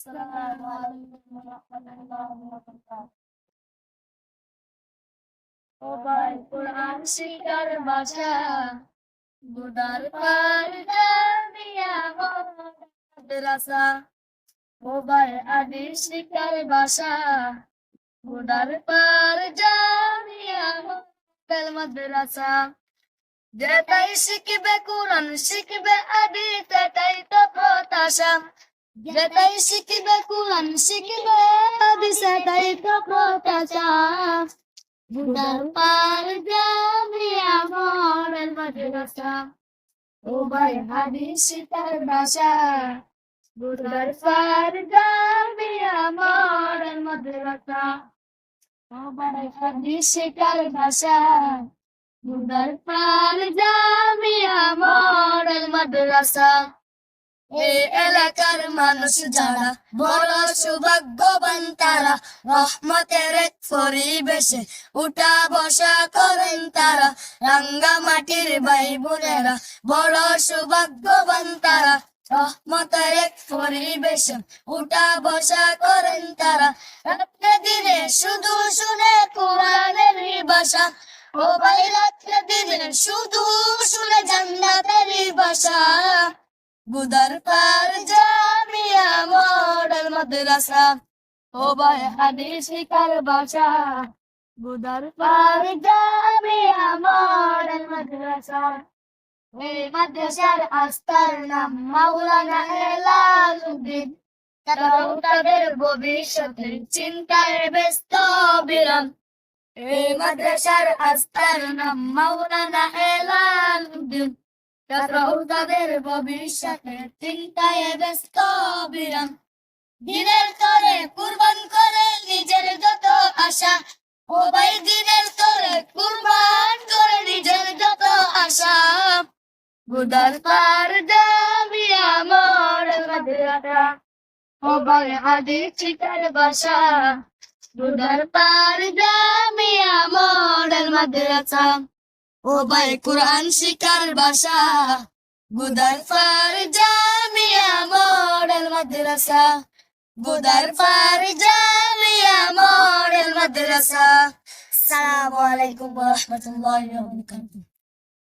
السلام عليكم ورحمة الله وبركاته mobile কোরআন শিকার বাসা বুদার পার জামিয়া মাদ্রাসা মোবাইল আদি শিকার বাসা বুদার পার জামিয়া মাদ্রাসা যেটাই শিখবে কোরআন শিখবে আদি সেটাই তো প্রত্যাশা যেটাই শিখবে কোরআন শিখবে আদি সেটাই তো প্রত্যাশা বুদার পার জামিয়া মডেল মাদ্রাসা, ও ভাই হাদিস তার ভাষা। বুদার পার জামিয়া মডেল মাদ্রাসা, ও ভাই হাদিস তার ভাষা। বুদার পার জামিয়া মডেল মাদ্রাসা। এই এলাকার মানুষ যারা বড় সৌভাগ্যবান, তারা রহমতের এক পরিবেশে উঠা বসা করেন তারা। রাঙ্গা মাটির ভাই বোনেরা বড় সৌভাগ্যবান, তারা রহমতের এক পরিবেশে উঠা বসা করেন তারা। রাত্রে দিনে শুধু শুনে কোরআনের ভাষা, ও ভাই, রাত্রে দিনে শুধু শুনে জান্নাতের ভাষা। বুদার পার জামিয়া মডেল মাদ্রাসা। ও ভাই হাদিস শিকার বাসা। বুদার পার জামিয়া মডেল মাদ্রাসা। এই মাদ্রাসার আস্তার নাম মাওলানা হেলালুদ্দিন তারাও তাদের ভবিষ্যতের চিন্তায় ব্যস্ত বিরাম। এই মাদ্রাসার আস্তার নাম মাওলানা হেলালুদ্দিন তারাও তাদের ভবিষ্যতে চিন্তায় ব্যস্ত বিরাম। দিনের তরে কুরবান করে নিজের যত আশা ভাই দিনের তরে কুরবান করে নিজের যত আশা। বুদার পার দাবিয়া মোর মাদ্রাসা ও ভাই হাদি চিতার বাসা। বুদার পার দাবিয়া মোর মাদ্রাসা ও ভাই কোরআন শিকার বাসা। বুদার ফার জামিয়া মডেল মাদ্রাসা। বুদার ফার জামিয়া মডেল মাদ্রাসা। আসসালামু আলাইকুম ওয়া রাহমাতুল্লাহি ওয়া বারাকাতুহু।